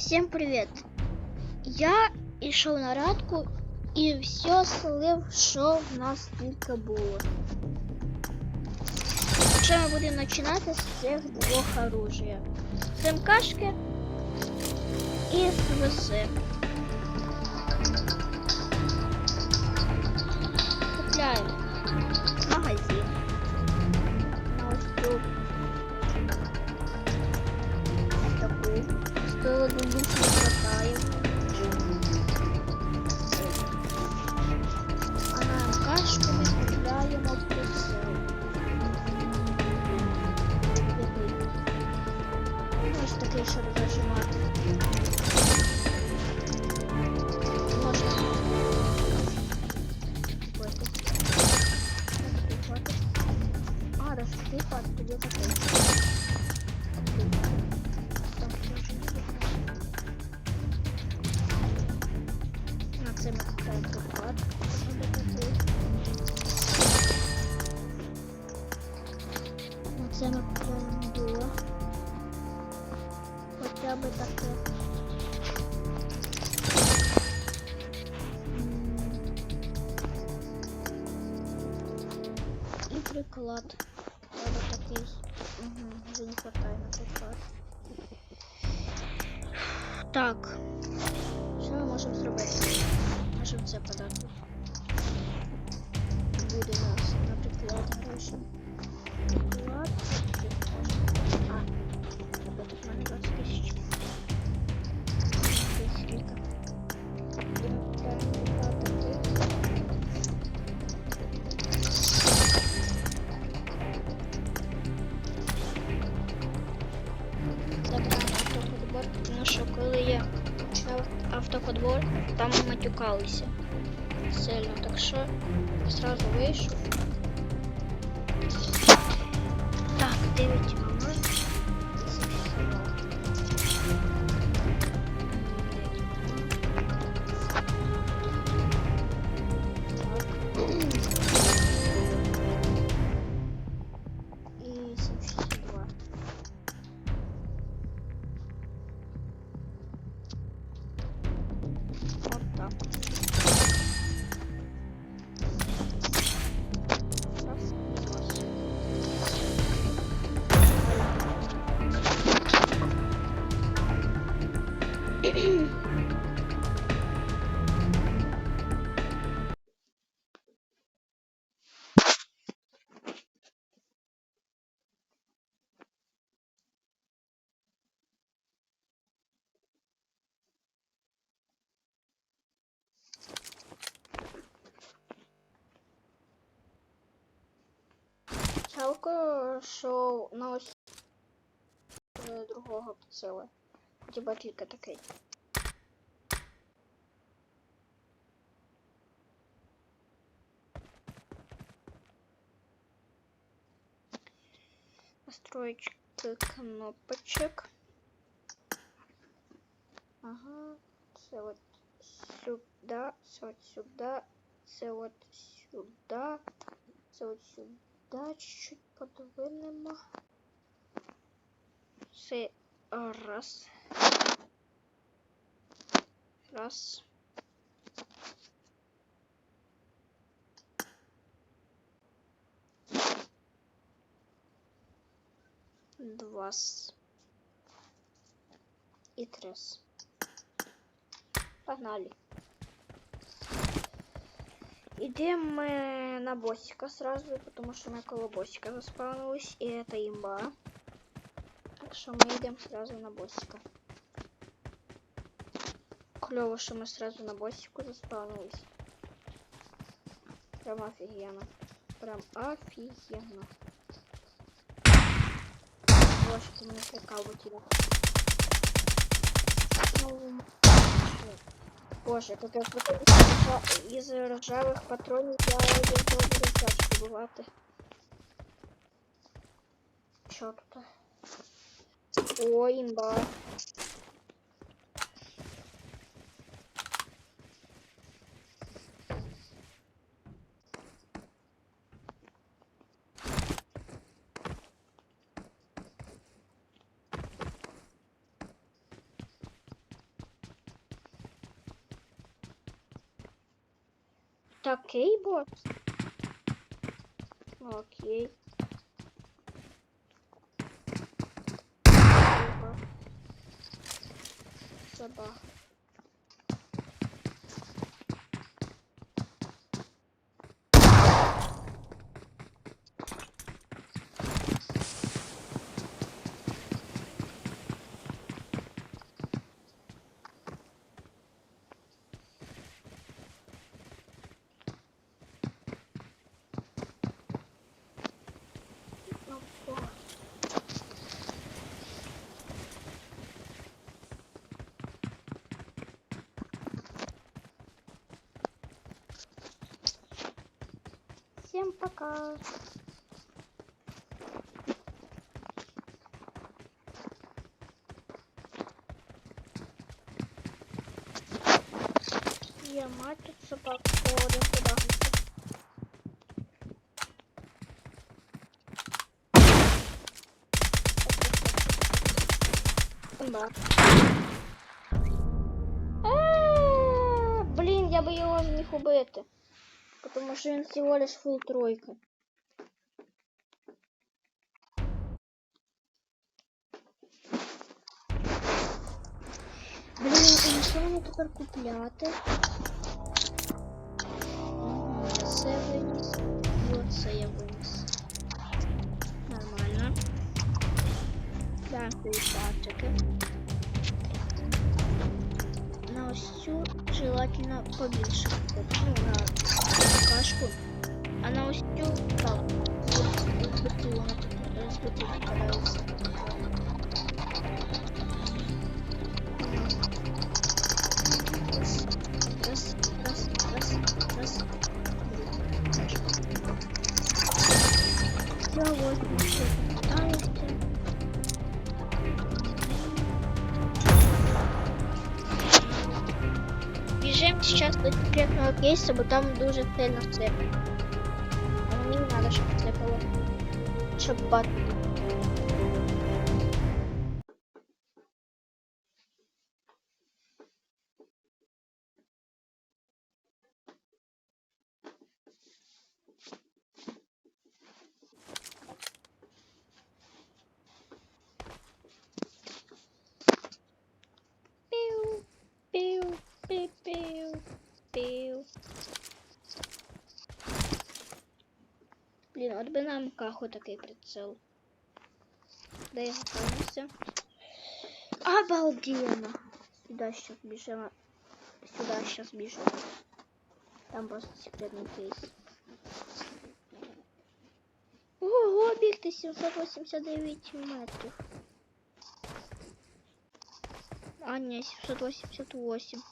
Всем привет! Я йшов на радку і все слив, що в нас тільки було. Що ми будемо починати з цих двох оружия. З МКшки і з ВС. Купляємо М. І Вот Жалко, що на ось другого прицела. Хіба тільки такий. Настроечки кнопочек. Ага, це от сюда, це от сюда, це от сюда, це от сюда чуть-чуть подвинемо. Це раз. Раз. Два. И трес. Погнали. Идем мы на босика сразу, потому что мы около босика заспавнились, и это имба. Так что мы идем сразу на босика. Клево, что мы сразу на босику заспавнились. Прям офигенно. Прям офигенно. Боже, ты меня прикал тебя. Ну, Боже, как я из ржавых патронов я буду розтяжки бувати. Чё тут? Ой, имба. Tá Taquei, bot? Ok. Essa barra. Пока. Я тут собак ходим куда Да. Е, Блін, я би його зміг убити. Потому що він всього лиш фул тройка. Блін, і що мені тепер купляти? Це виніс. І оце я виніс. Нормально. Дякую, пачки. На цю желательно побільше. Ну, на кашку. А на ось цю так. З бутилу з до секретного кейса, бо там дуже сильно сипе. А мені не надо, щоб сипало. Щоб бат. Блін, от би нам каху такий прицел. Де я готовився? Обалденно! Сюда сейчас бежим. Сюда сейчас бежим. Там просто секретный кейс. Ого, бігти 789 метрів. А, не, 788.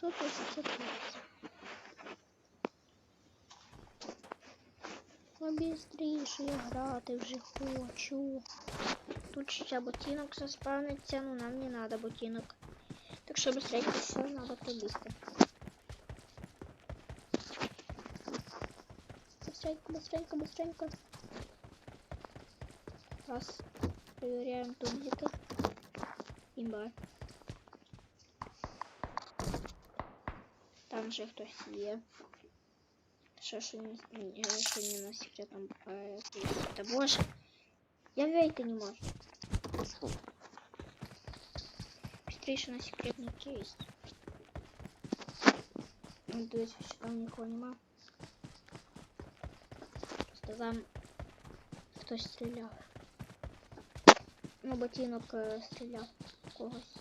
788. Ну, бістріше я грати вже хочу. Тут ще ботинок заспавниться, ну нам не надо ботинок. Так що быстренько все надо пробігти. Быстренько, быстренько, быстренько. Раз. Проверяем тубзики. Имба. Там же хтось є. Що ж не, не, що не на секретном э, Та боже. Я вейти не можу. Быстрейше на секретный кейс. Ну, дивіться, що там нікого нема. Просто там хтось стріляв. Ну, ботинок е, стріляв в когось.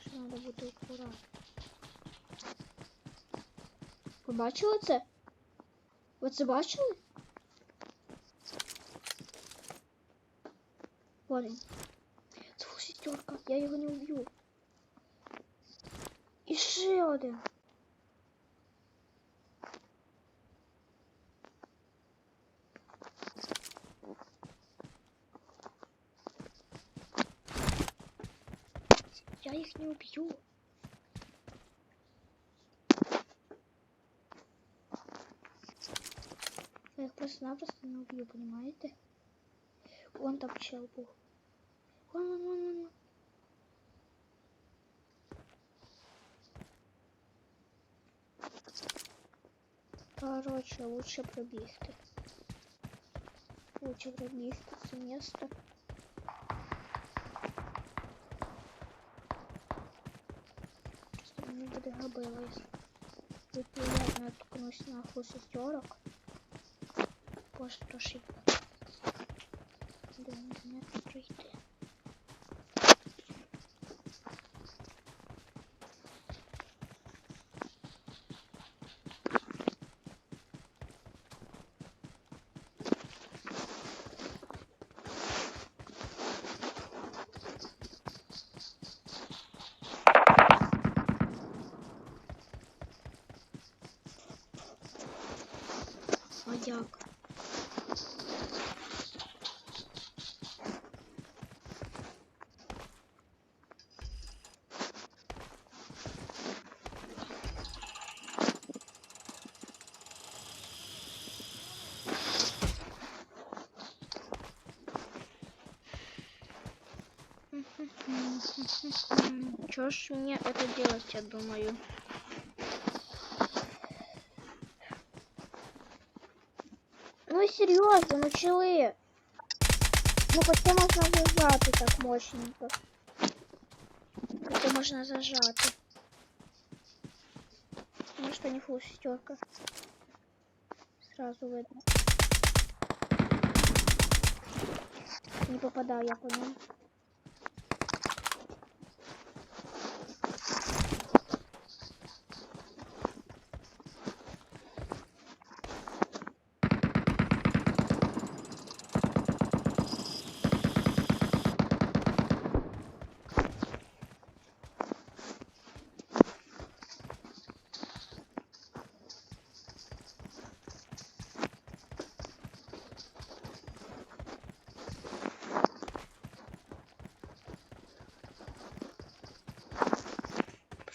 Що треба бути акуратно. Ви бачили це? Ви це бачили? Ладно. Це я його не уб'ю. І ще один. просто-напросто не уб'ю, понимаете? Вон там чел був. Вон, вон, вон, вон. Короче, лучше пробігти. Лучше пробігти це місто. Просто мені буде габило, якщо я наткнусь на хусестерок. Просто шибко. До інтернету пройти. А як? Чё ж мне это делать, я думаю? Ну серьезно, ну чили. Ну хотя можна зажати так мощненько. Хотя можна зажати. Ну что не фул шестерка. Сразу видно. Не попадаю я по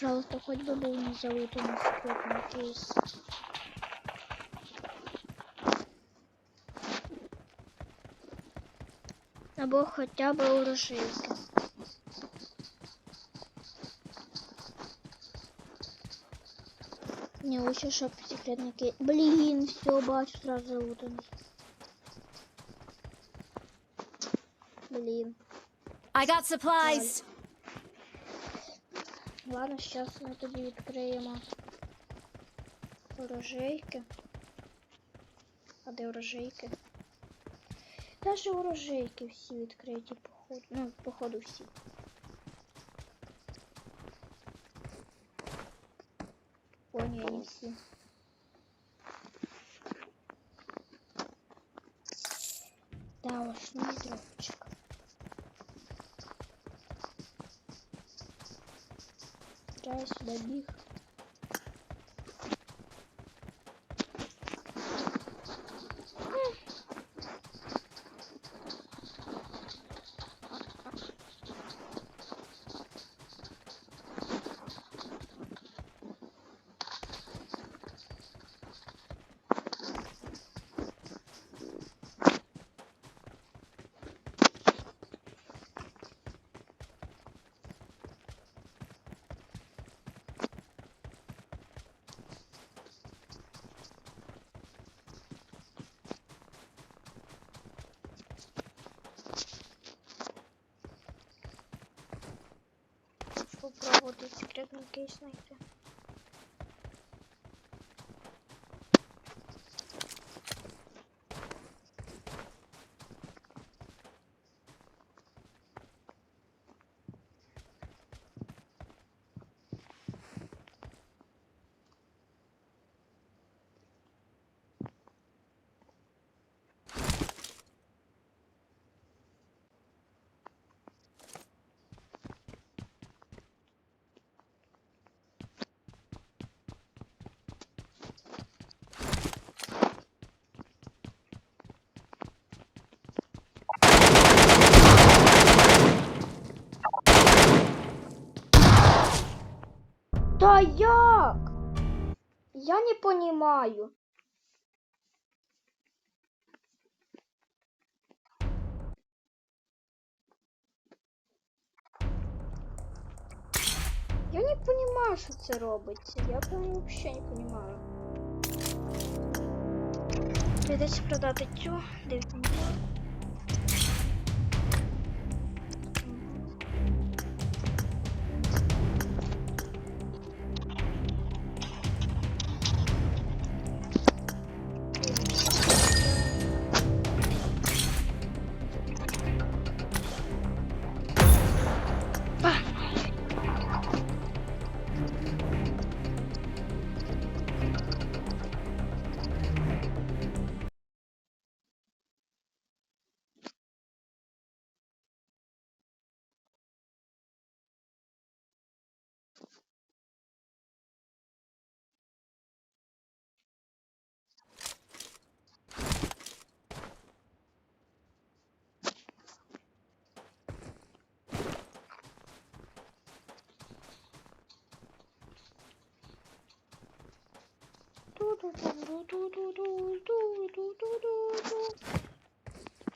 Пожалуйста, хоть бы был не залутанный секретный кейс. Або хоча б урожайки. Не, лучше, чтоб секретный кейс. Блин, все, бачу, сразу залутанный. Блин. I got supplies. Ладно, сейчас ми тоді відкриємо урожайки. А де урожайки? Даже урожайки всі відкриті, походу. Ну, походу всі. Не всі. Да уж, і дропчик. Я сюда секретний кейс знайти. Да як? Я не понимаю. Я не не розумію, що це робиться. Я прям взагалі не розумію. Прийдеться продати цю. Дивіться.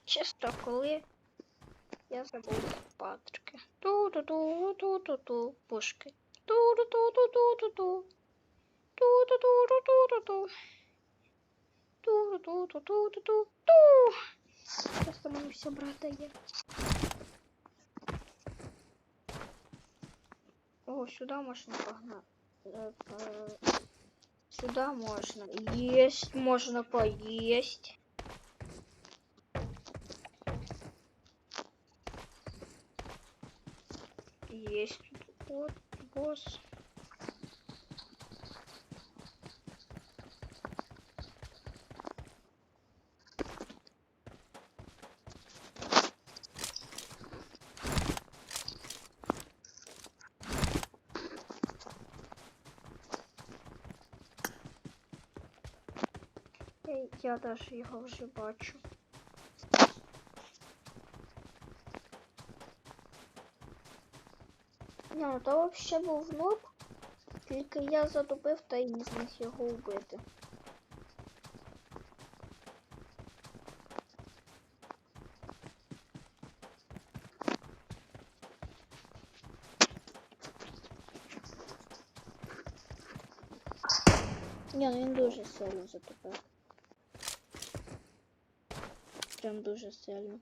Чисто коли я забув Патрики. Ту-ту-ту-ту-ту-ту. Пушки. Ту-ту-ту-ту-ту-ту. Ту-ту-ту-ту-ту-ту. Ту-ту-ту-ту-ту-ту. Мені все брата є. О, сюди можна погнати. Сюда можно. Есть, можно поесть. Есть вот босс. Ей, Я даже його вже бачу. Ні, ну то взагалі був нуб, тільки я задубив та й не зміг його вбити. Ні, ну він дуже сильно затупив. Прям дуже сильно.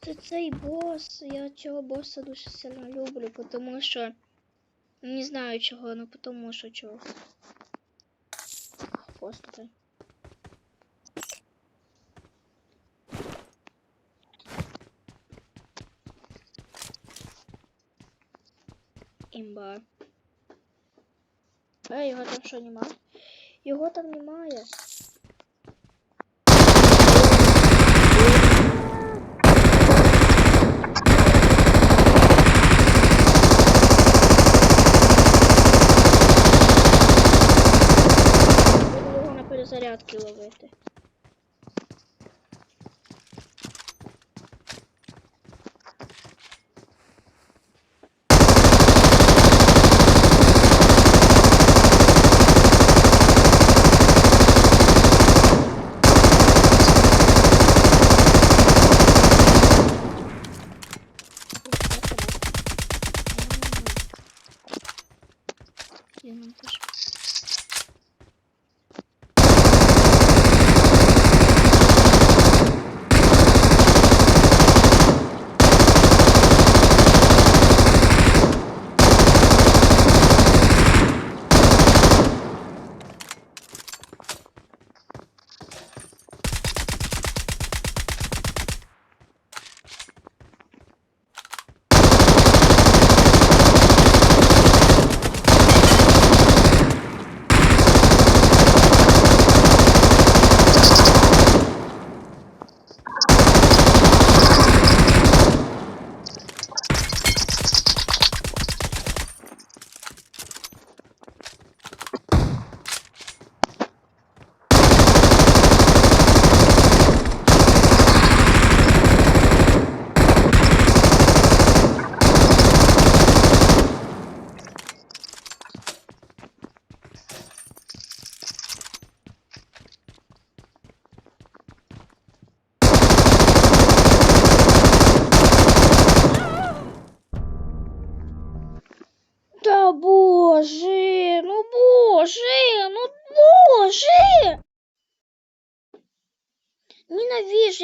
Це цей бос. Я цього боса дуже сильно люблю, тому що не знаю чого, ну тому що чого. Просто. Імба. А його там що немає? Його там немає.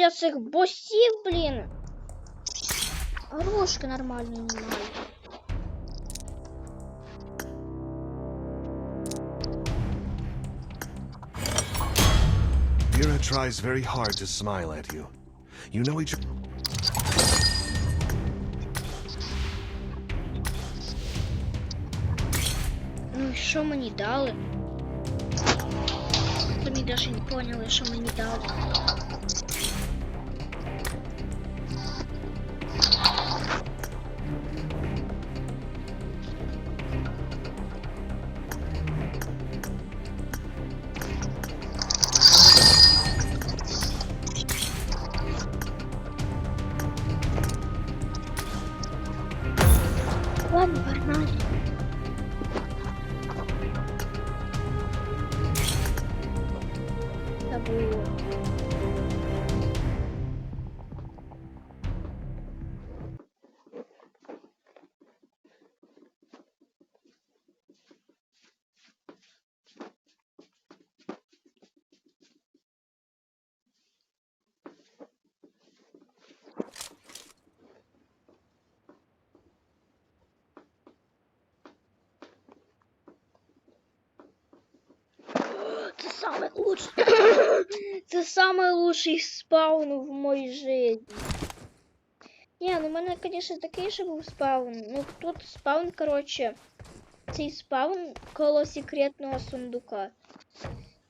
ненавижу я цих босів, блін. Горошки нормальні немає. Vera tries very hard to smile at you. You know each Ну і що мені дали? Вони навіть не поняли, що мені дали. самый лучший. Це самый лучший спаун в моїй житті. Ні, ну в мене, звісно, такий же був спаун. Ну тут спаун, короче, цей спаун коло секретного сундука.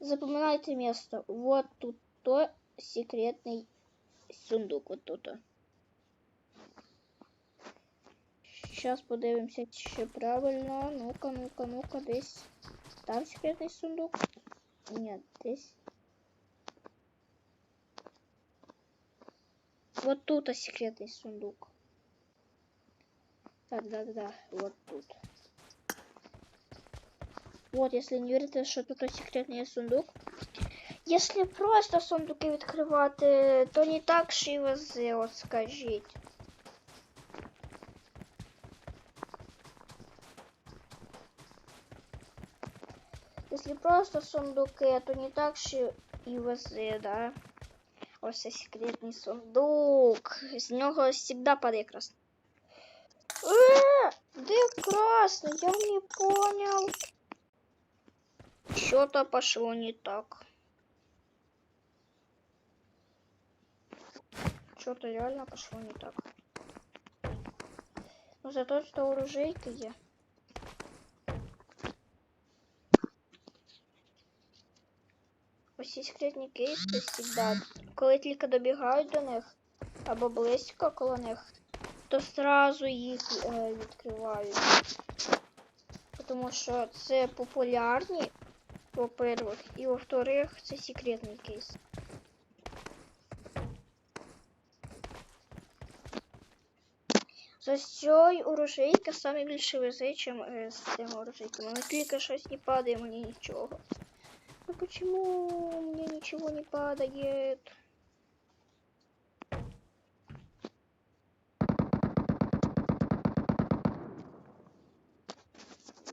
Запоминайте место. Вот тут то секретний сундук. Вот тут. Сейчас подивимося, чи правильно. Ну-ка, ну-ка, ну-ка, десь. Там секретний сундук. Нет, здесь. Вот тут а, секретный сундук. Так, да, да, да, вот тут. Вот, если не верите, що тут секретний сундук. Если просто сундуки відкривати, то не так же і везе, от скажіть. Если просто сундуки, то не так же і везе, да? Ось це секретний сундук. З нього завжди падає красно. Е, де красно? Я не понял. Что-то пошло не так. Что-то реально пошло не так. Но зато что оружейка є. Ці секретні кейси завжди. Коли тільки добігають до них або близько коло них, то сразу їх е, відкривають. Тому що це популярні, во-первых, і во-вторых, це секретний кейс. За цією оружейка саме більше везе, чим е, з цими оружейками. Ну тільки щось не падає мені нічого. Почему мне ничего не падает?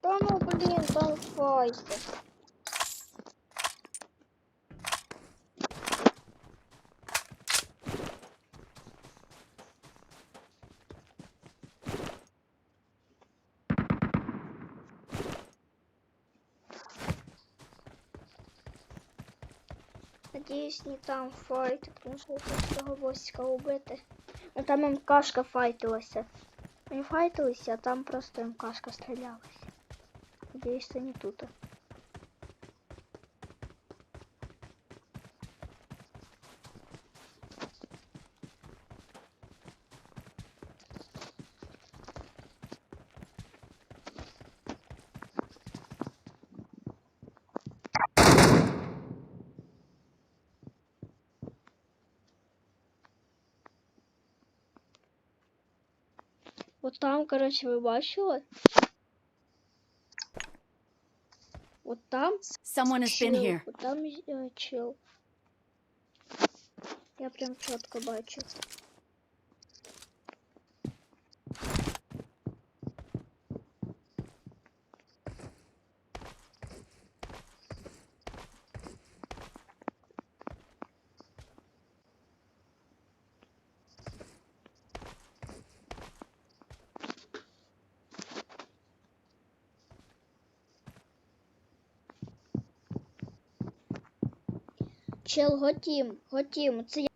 Да ну блин, там файт. Надіюсь, не там файт, тому що я хочу того босика убити. Ну там МКшка файтилася. Не файтилися, а там просто МКшка стрілялася. Надіюсь, це не тут. Там, коротше, ви бачили? От там Someone has been here. От там е, чел. Я прям чітко бачу. Чел, готім, готім. Це